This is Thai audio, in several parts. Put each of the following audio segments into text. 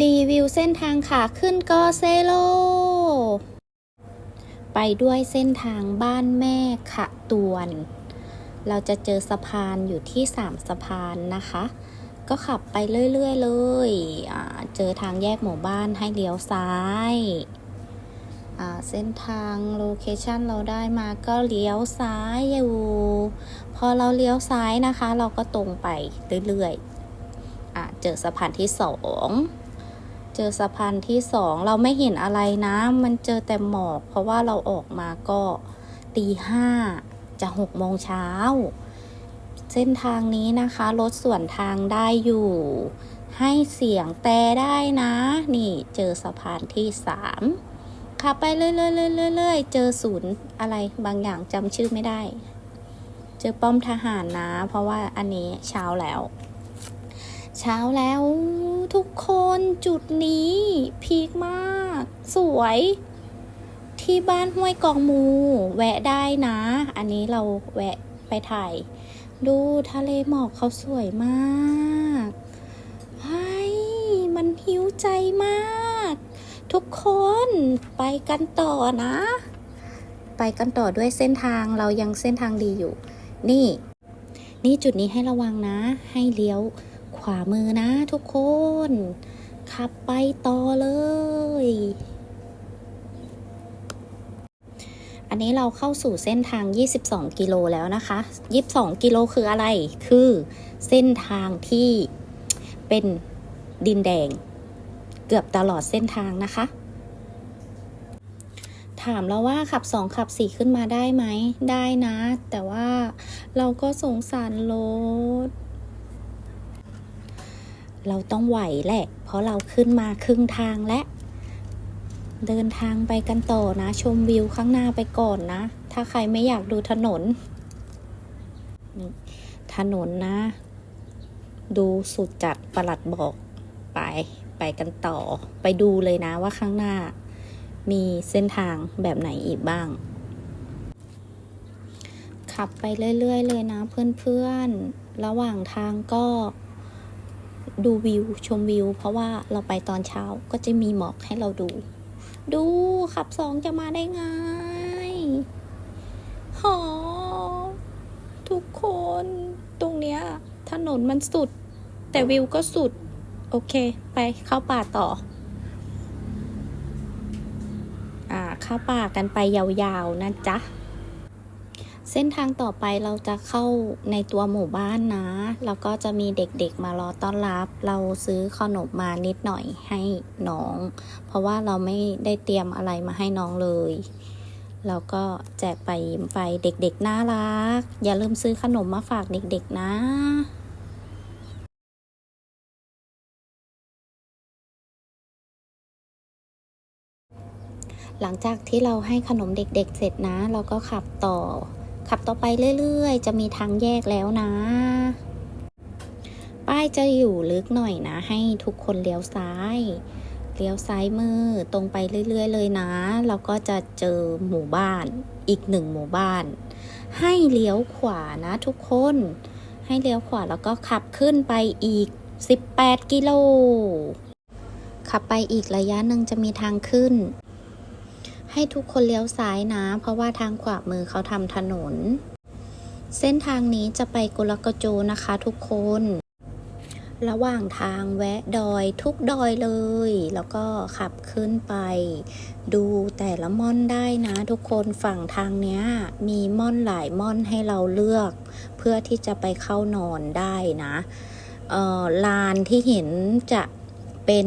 รีวิวเส้นทางขาขึ้นกอเซโล ไปด้วยเส้นทางบ้านแม่ขะตวน เราจะเจอสะพานอยู่ที่สามสะพานนะคะ ก็ขับไปเรื่อยๆเลยเจอทางแยกหมู่บ้านให้เลี้ยวซ้ายเส้นทางโลเคชันเราได้มาก็เลี้ยวซ้ายอยู่ พอเราเลี้ยวซ้ายนะคะ เราก็ตรงไปเรื่อยๆอะเจอสะพานที่สอง เจอสะพานที่สองเราไม่เห็นอะไรนะ มันเจอแต่หมอก เพราะว่าเราออกมาก็ตีห้าจะหกโมงเช้า เส้นทางนี้นะคะรถส่วนทางได้อยู่ ให้เสียงแต่ได้นะ นี่เจอสะพานที่สามขับไปเรื่อยๆๆๆๆเจอศูนย์อะไรบางอย่างจำชื่อไม่ได้ เจอป้อมทหารนะ เพราะว่าอันนี้เช้าแล้ว เช้าแล้วทุกคนจุดนี้พีคมาก สวย ที่บ้านห้วยกองมู แวะได้นะ อันนี้เราแวะไปถ่าย ดูทะเลหมอกเขาสวยมากเฮ้ยมันหิวใจมาก ทุกคนไปกันต่อนะ ไปกันต่อด้วยเส้นทางเรายังเส้นทางดีอยู่ นี่ นี่จุดนี้ให้ระวังนะ ให้เลี้ยว ขวามือนะทุกคน ขับไปต่อเลย อันนี้เราเข้าสู่เส้นทาง 22 กิโลแล้วนะคะ 22 กิโลคืออะไร คือเส้นทางที่เป็นดินแดง เกือบตลอดเส้นทางนะคะ ถามเราว่าขับ 2 ขับ 4 ขึ้นมาได้ไหม ได้นะ แต่ว่าเราก็สงสารรถ เราต้องไหวแหละ เพราะเราขึ้นมาครึ่งทางและ เดินทางไปกันต่อนะ ชมวิวข้างหน้าไปก่อนนะ ถ้าใครไม่อยากดูถนน ถนนนะ ดูสุดจัดประหลัดบอกไป ไปกันต่อ ไปดูเลยนะว่าข้างหน้า มีเส้นทางแบบไหนอีกบ้าง ขับไปเรื่อย ๆ เลยนะเพื่อนๆ ระหว่างทางก็ ดูวิวชมวิว เพราะว่าเราไปตอนเช้าก็จะมีหมอกให้เราดู ดูขับสองจะมาได้ไงหอทุกคนตรงเนี้ย ถนนมันสุด แต่วิวก็สุด โอเค ไปเข้าป่าต่อ อ่าเข้าป่ากันไปยาวๆนะจ๊ะ ส้นทางต่อไปเราจะเข้าในตัวหมู่บ้านนะ แล้วก็จะมีเด็กๆมารอต้อนรับ เราซื้อขนมมานิดหน่อยให้น้อง เพราะว่าเราไม่ได้เตรียมอะไรมาให้น้องเลย แล้วก็แจกไปยิ้มไปเด็กๆน่ารัก อย่าลืมซื้อขนมมาฝากเด็กๆนะหลังจากที่เราให้ขนมเด็กๆ เสร็จนะ เราก็ขับต่อ ขับต่อไปเรื่อยๆ จะมีทางแยกแล้วนะ ป้ายจะอยู่ลึกหน่อยนะ ให้ทุกคนเลี้ยวซ้ายเลี้ยวซ้ายมือตรงไปเรื่อย ๆ เลยนะ เราก็จะเจอหมู่บ้านอีกหนึ่งหมู่บ้าน ให้เลี้ยวขวานะทุกคน ให้เลี้ยวขวาแล้วก็ขับขึ้นไปอีก 18 กิโล ขับไปอีกระยะหนึ่งจะมีทางขึ้น ให้ทุกคนเลี้ยวซ้ายนะ เพราะว่าทางขวามือเขาทำถนน เส้นทางนี้จะไปกุลกโจนะคะทุกคน ระหว่างทางแวะดอยทุกดอยเลย แล้วก็ขับขึ้นไป ดูแต่ละม่อนได้นะทุกคนฝั่งทางเนี้ย มีม่อนหลายม่อนให้เราเลือก เพื่อที่จะไปเข้านอนได้นะเอ่อลานที่เห็นจะเป็น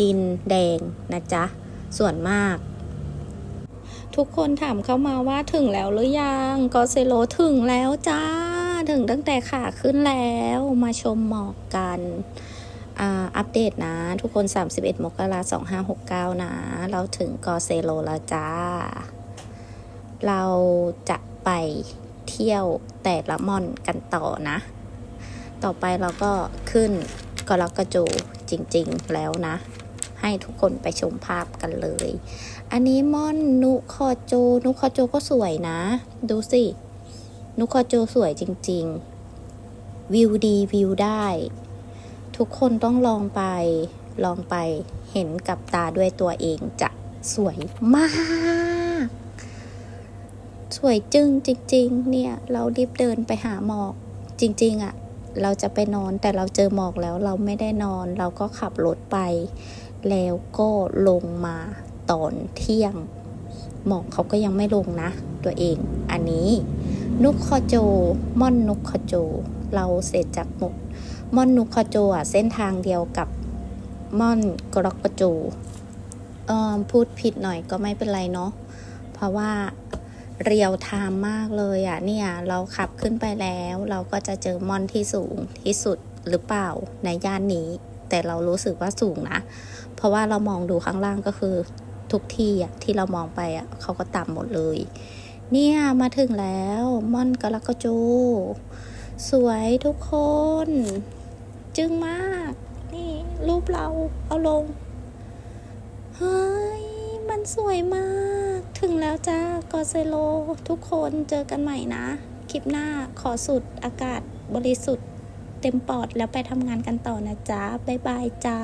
ดินแดงนะจ๊ะ ส่วนมาก ทุกคนถามเข้ามาว่าถึงแล้วหรือยังกอเซโลถึงแล้วจ้า ถึงตั้งแต่ขาขึ้นแล้วมาชมหมอกกันอ่าอัปเดตนะ ทุกคน 31 มกราคม2569 นะ เราถึงกอเซโลแล้วจ้า เราจะไปเที่ยวแต่ละมอนกันต่อนะ ต่อไปเราก็ขึ้นกอลกกรกจูจริง ๆ แล้วนะ ให้ทุกคนไปชมภาพกันเลย อันนี้ม่อนนุคอโจ นุคอโจก็สวยนะ ดูสิ นุคอโจสวยจริง ๆ วิวดีวิวได้ ทุกคนต้องลองไป ลองไปเห็นกับตาด้วยตัวเองจะสวยมาก สวยจึงจริง ๆ เนี่ย เรารีบเดินไปหาหมอกจริง ๆอะ่ะเราจะไปนอนแต่เราเจอหมอกแล้วเราไม่ได้นอน เราก็ขับรถไป แล้วก็ลงมาตอนเที่ยง หมอกเขาก็ยังไม่ลงนะ ตัวเอง อันนี้ นุกคอโจ ม่อนนุกคอโจ เราเสร็จจากหมกม่อนนุกคอโจอะเส้นทางเดียวกับม่อนกรอกกโจเออพูดผิดหน่อยก็ไม่เป็นไรเนาะ เพราะว่าเรียวไทม์มากเลยอะเนี่ยเราขับขึ้นไปแล้ว เราก็จะเจอม่อนที่สูงที่สุดหรือเปล่าในย่านนี้ แต่เรารู้สึกว่าสูงนะ เพราะว่าเรามองดูข้างล่างก็คือทุกที่อะที่เรามองไปอะเขาก็ต่ำหมดเลย เนี่ยมาถึงแล้วม่อนกะลักกะจู สวยทุกคน จึงมาก นี่รูปเราเอาลง เฮ้ย มันสวยมาก ถึงแล้วจ้ากอเซโล ทุกคนเจอกันใหม่นะ คลิปหน้าขอสุดอากาศบริสุทธิ์ เต็มปอดแล้วไปทำงานกันต่อนะจ๊ะ บ๊ายบายจ้า